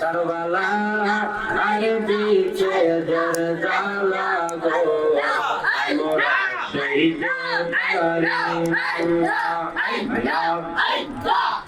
কারবালা আর পিছে জর জালা গো সেই কারবালা আর পিছে জর জালা গো আমরা সেই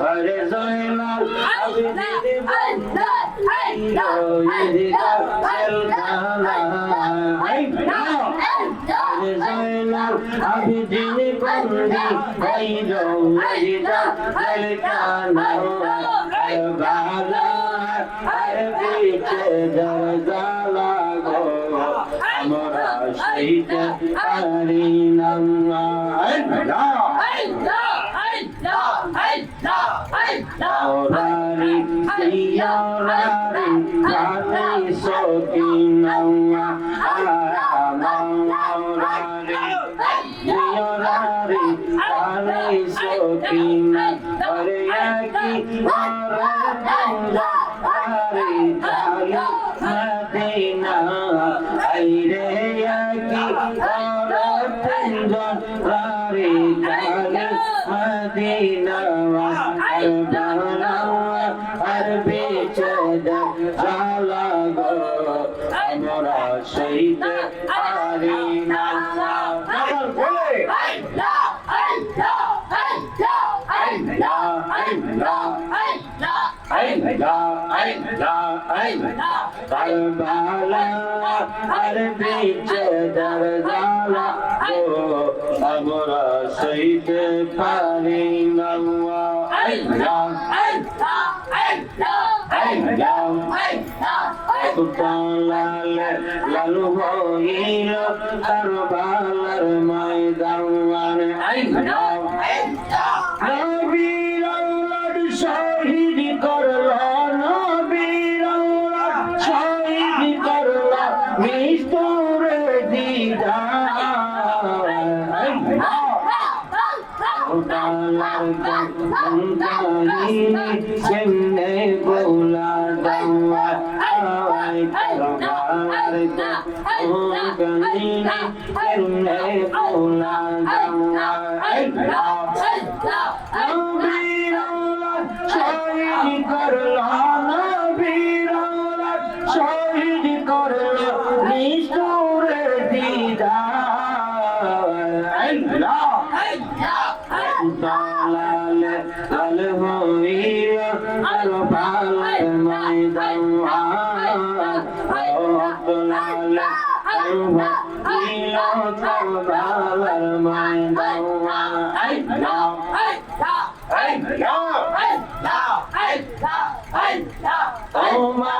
Karvala Hare Zainal Abidin Yoyidika Selkana Hey Hare Zainal Abidin Bandi Haydo Yidika Selkana Bala Hare Biche Darjala Go Amara Sokina Ariyaki Aratanda Ari Kali Madina Aireyaki Aratanda Ari Kali Madina বিচে দরজালা ও আমরা সইতে পারি না আল্লাহ কুতালালে লালু হইল কারবালার ময়দান। আল্লাহ নবীর শহীদ করল নবীর শহীদ করল মৃত্যুর সেমনে বোলা করবার সেমনে বোলা দাওয়া নবীর আওলাদ শহীদ করল নবীর আওলাদ শহীদ করল নিষ্ঠুরে দিদার আল্লাহ দালালে লাল হইল আর পালার ময়দান দালালে হইল কারবালার ময়দান আল্লাহ তোমার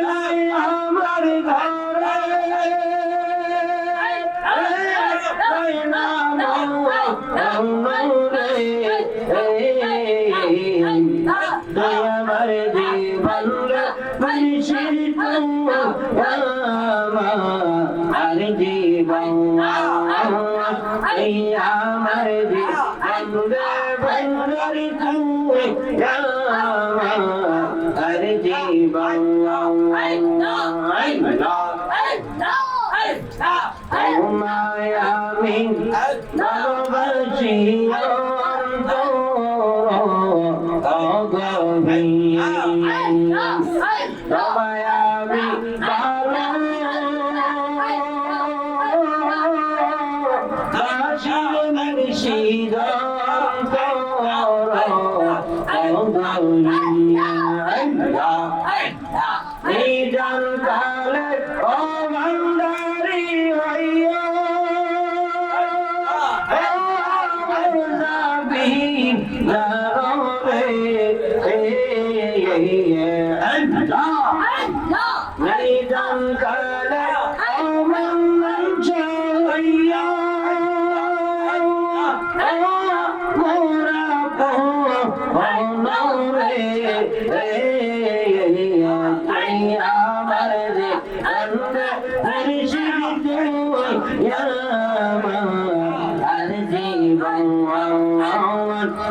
আর জীবন আমার জীবন আর জীবন তোমায় আমি ভালোবাসি তোমায় মুর্শিদ নিজান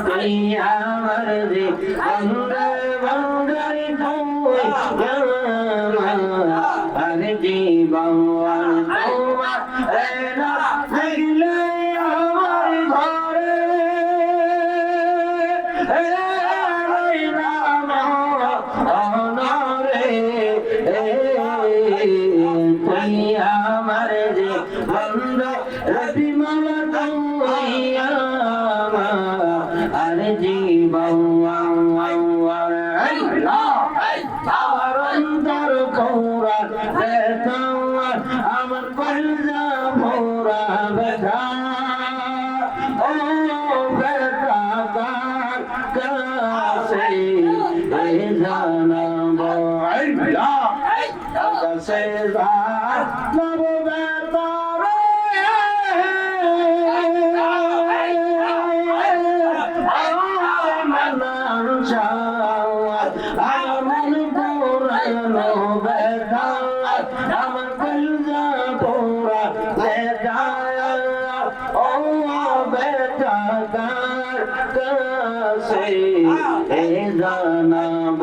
তুই আমার রে অন্য বন্ধরি তুই আর জীবন তোমার না থাকলে আমার ঘরে। অন্তর কৌরা আমার কলজা ভোরা ব্যথা। ও কার কাছে আল্লাহ কাছে জানাব পুরানো ব্যথা আমার কলজা পোড়া ব্যথা ও ব্যথা কার কাছে এ জানাব